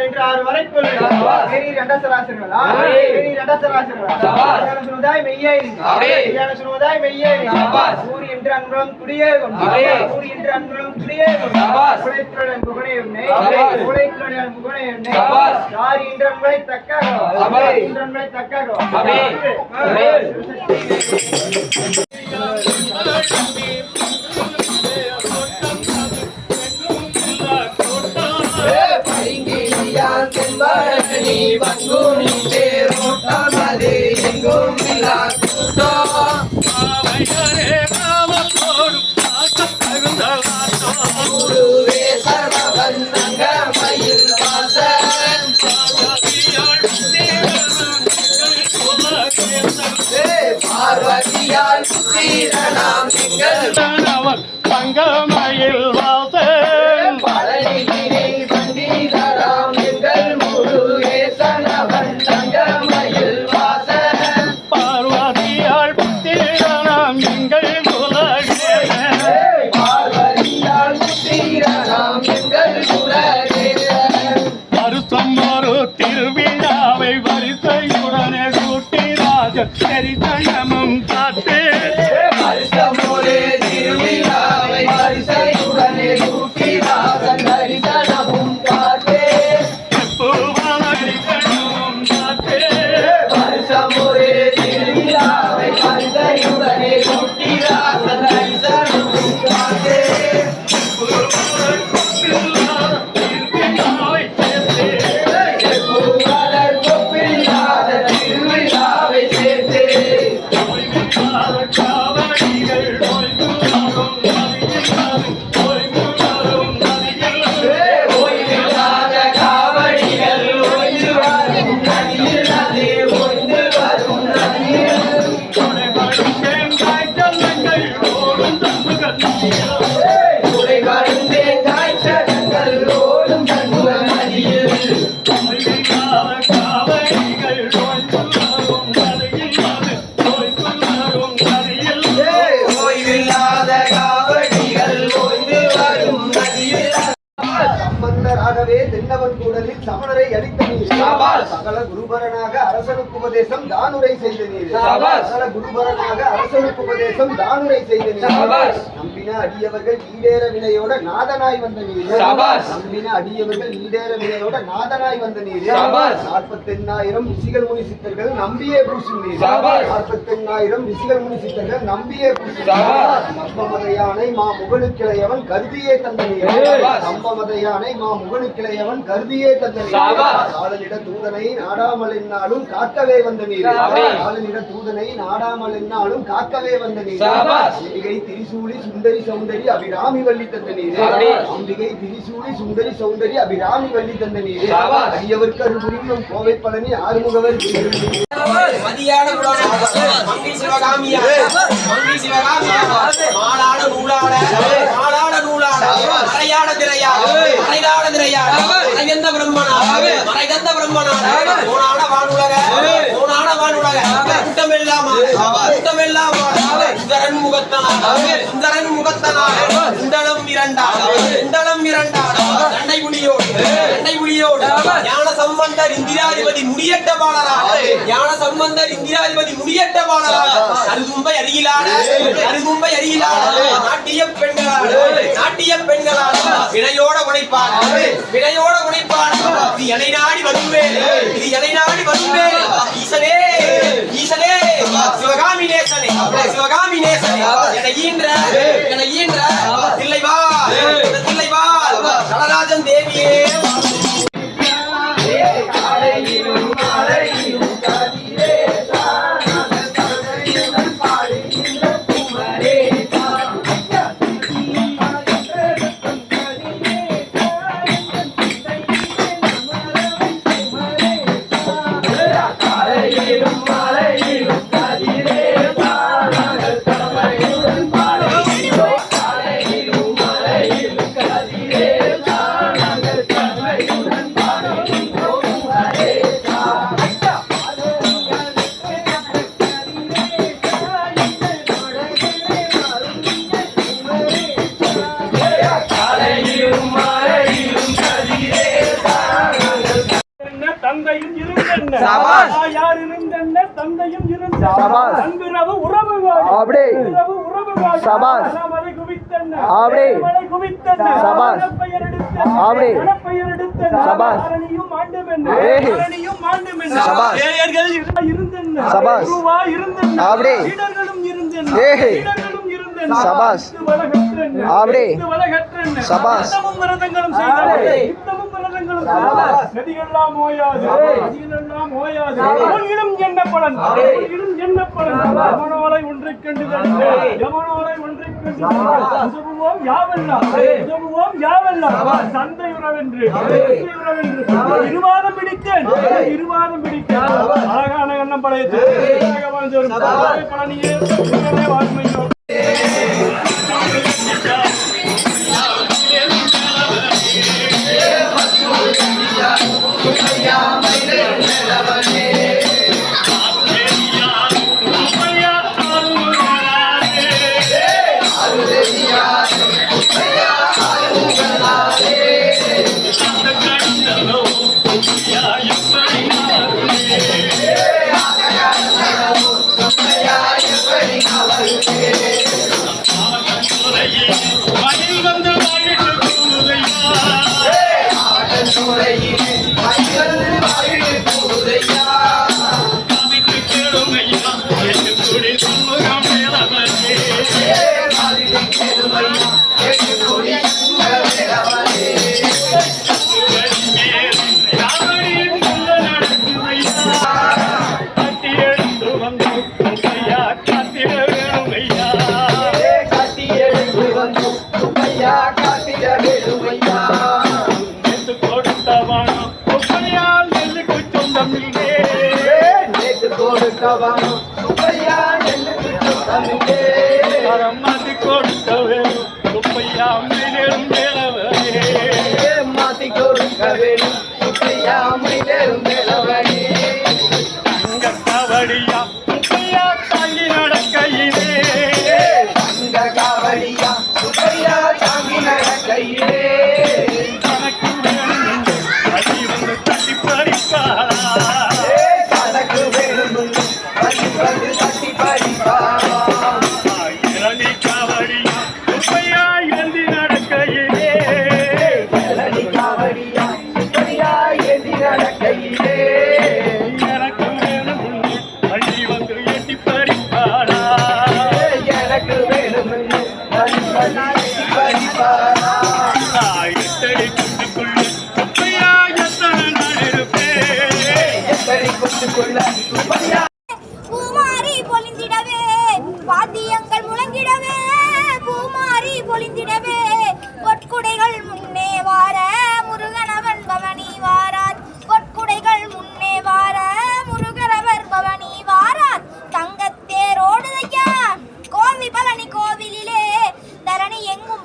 என்று ஆறு வரை கொள்ளு பெரிய ரெண்டசராசர்களா பெரிய ரெண்டசராசர்களா மெய்யேறி. ஞான சுனதாய் மெய்யேறி. ஊரி என்று அன்புலம் குடியே ஊரி என்று அன்புலம் குடியே உழைத்துடன் புகழே உன்னை உழைத்துடன் புகழே உன்னை யார் இன்று அன்பை தக்காரோ இன்று தங்கமயில் வாசன். தானுரை செய்த நீர். குருபரனாக அரசனுக்கு உபதேசம் தானுரை செய்த நீர். நம்பின அடியவர்கள் ஈடேற வினையோட நாதனாய் வந்த நீர். நம்பின அடியவர்கள் ஈடேற வினையோட நாதனாய் வந்த நீர். நாற்பத்தெண்ணாயிரம் ரிஷிகள் முனி சித்தர்கள் நம்பியே பூசும் நீர். நாற்பத்தெண்ணாயிரம் ரிஷிகள் முனி சித்தர்கள் நம்பியே பூசும் நம்பமத யானை மா முகனுக்கிளையவன் கருதியே தந்த நீர். நம்பமத யானை மா முகனுக்கிளையவன் கருதியே தந்த நீர். காலனிட தூதனை நாடாமல் என்னாலும் காக்கவே வந்த நீர். காலனிட தூதனை நாடாமல் என்னாலும் காக்கவே வந்த நீர். திரிசூலி சுந்தரி சௌந்தரி அபிராமி வள்ளி தந்த நீர் அம்பிகை திரிசூலி சுந்தரி சௌந்தரி அபிராமி வள்ளி தந்த நீர் அடியவர்க்கு அருள் புரியும் கோவை பழனி ஆறுமுகவர் மதியான குலமாக மங்கி சிவகாமியா. மங்கி சிவகாமியா மாலாட நூலாட. மாலாட நூலாட. மறையாட திரையாட மறையாட திரையாட மறைகந்த பிரம்மனா. மறைகந்த பிரம்மனா. ஓனாட வானுலக. வானுலக. கூட்டமெல்லாம். சுந்தரன் முகத்தனா சுந்தரன் முகத்தனா சுந்தரம் இரண்டா சுந்தரம் இரண்டா தண்டை புலியோடு தண்டை புலியோடு ஞான சம்பந்தர் இந்திராதிபதி முடியட்ட பாலராக ஞான சம்பந்தர் இந்திராதிபதி முடியட்ட பாலராக அருகும்பை அருகிலான அருகும்பை அருகிலான நாட்டிய பெண்களான நாட்டிய பெண்களான வினையோட உழைப்பான வினையோட உழைப்பான இது எனை நாடி வருவே இது எனை நாடி வருவே ஈசனே ஈசனே. சிவகாமி நேசனே. சிவகாமி நேசனே. என ஈன்ற என ஈன்ற தில்லைவா தில்லைவா யார் இருந்தென்ன தந்தையும் இருந்த சபாஷ். அன்பிரவு குவித்தென்ன? அப்படி. மலை குவித்தென்ன. அரணியும் ஆண்டுமென்ன. அரணியும் ஆண்டுமென்ன? சபாஷ். ஏயர்கள் இரு- இருந்தென்ன. குருவா இருந்தென்ன? அப்படி. சீடர்களும் இருந்தென்ன? யுத்தமும் விரதங்களும் செய்தார்கள். நதிகளெல்லாம் ஓயாது. நதிகளெல்லாம் ஓயாது. உன்னிடம் என்ன பலன்? உன்னிடம் என்ன பலன்? யமனோலை ஒன்றைக் கண்டு தடுத்து. யமனோலை ஒன்றைக் கண்டு. உதவுவோம் யாவெல்லாம். உதவுவோம் யாவெல்லாம். தந்தை உறவென்று. உறவென்று. இருவாதம் பிடித்தேன். இருவாதம் பிடித்தேன். அழகான எண்ணம் வரும் பழனியே. உங்களே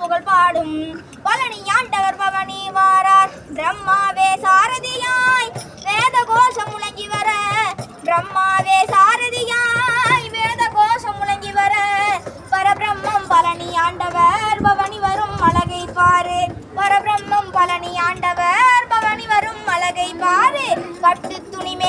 புகழ் பாடும் பழனி ஆண்டவர் பவனி வாரார். பிரம்மாவே சாரதியாய் வேத கோஷம் முழங்கி வர. பிரம்மாவே சாரதியாய் வேத கோஷம் முழங்கி வர. பரபிரம்மம் பழனி ஆண்டவர் பவனி வரும் அழகை பாரு. பரபிரம்மம் பழனி ஆண்டவர் பவனி வரும் அழகை பாரு. கட்டு துணிமே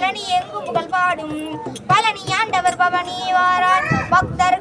பரணி எங்கும் புகழ் பாடும் பழனி ஆண்டவர் பவனி வாரார். பக்தர்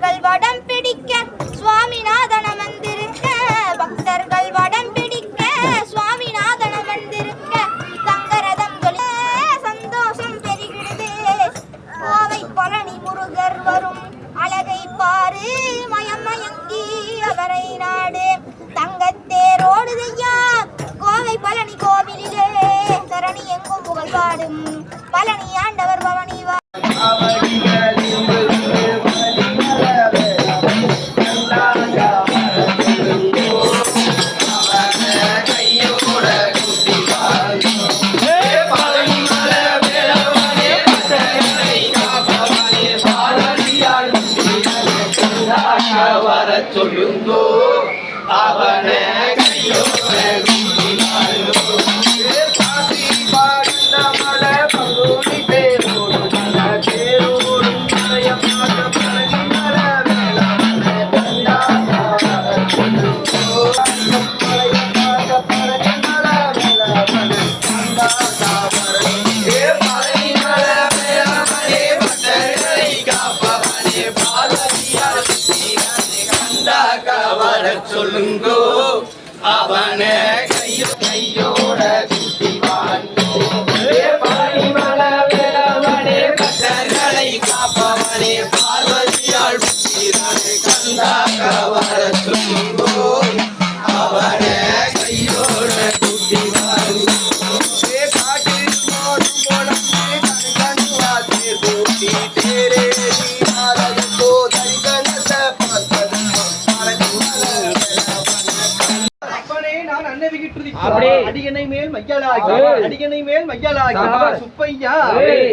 சுப்பையா.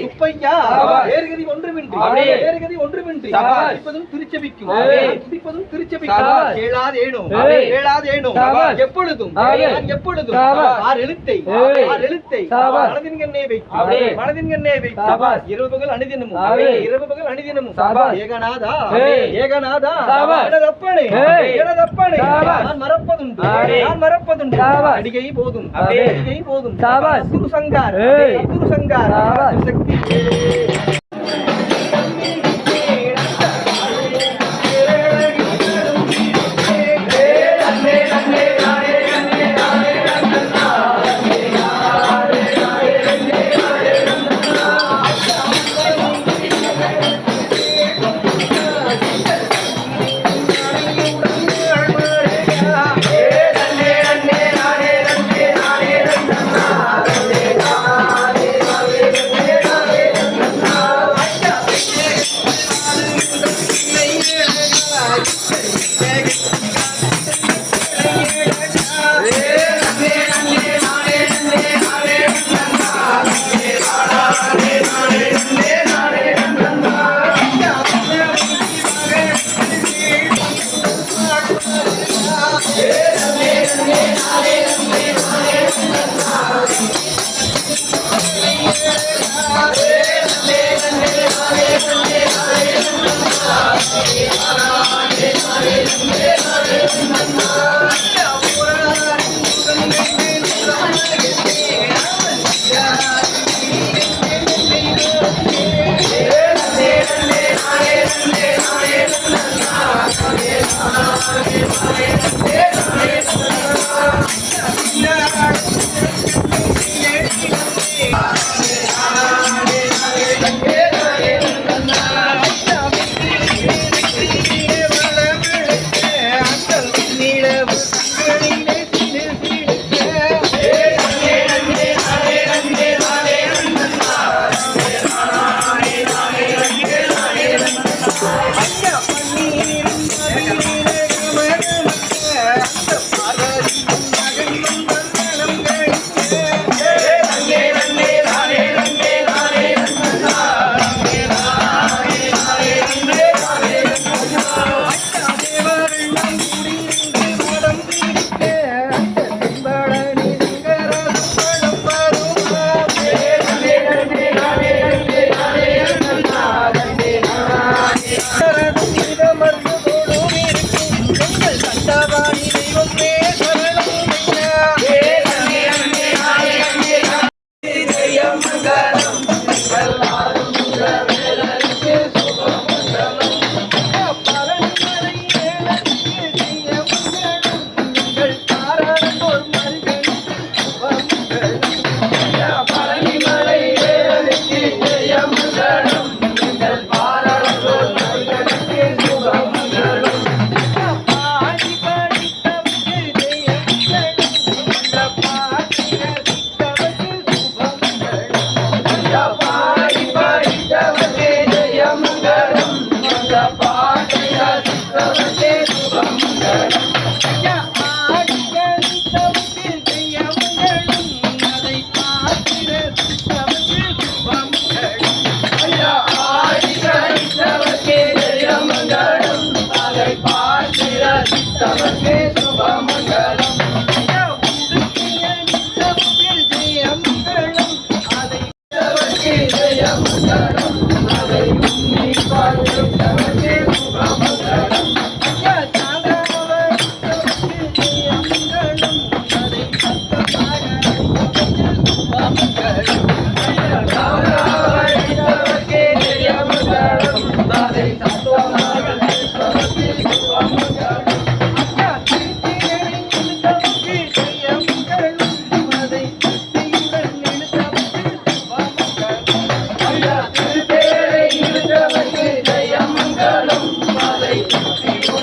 சுப்பையா. வேறுகதி ஒன்றுமின்றி. வேறுகதி ஒன்றுமின்றி சபாஷ். துதிப்பதும் திருச்சபிக்கும் ஏய். துதிப்பதும் திருச்சபிக்கும். கேளாதேனும். கேளாதேனும். எப்பொழுதும் எப்பொழுதும். ஆறு எழுத்தை. ஆறு எழுத்தை. மனதின் கண்ணே மனதின் கண்ணே சபாஷ். இரவு பகல் அணிதினமும். இரவு பகல் அணிதினமும். ஏகநாதா. ஏகநாதா. எனதப்பனே. எனதப்பனே. நான் மறப்பதுண்டு. நான் மறப்பதுண்டு. அடிகை போதும். அடிகை போதும். குரு சங்கார். குரு சங்கார் ಅಂಗಾರ ಶಕ್ತಿ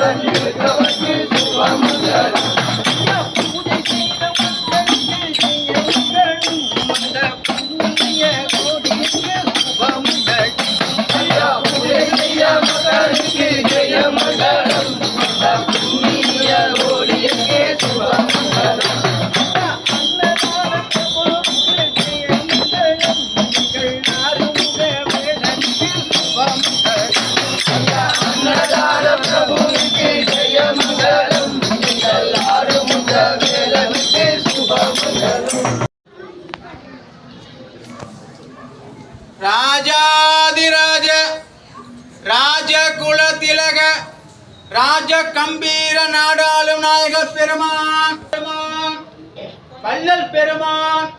Thank you. ராஜ கம்பீர நாடாளும் நாயக பெருமான். பெருமான். பல்லல் பெருமான்.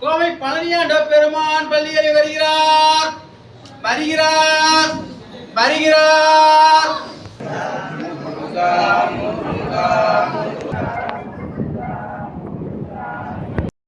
கோவை பழனியாண்ட பெருமான் பள்ளியில் வருகிறார். வருகிறார். வருகிறார்.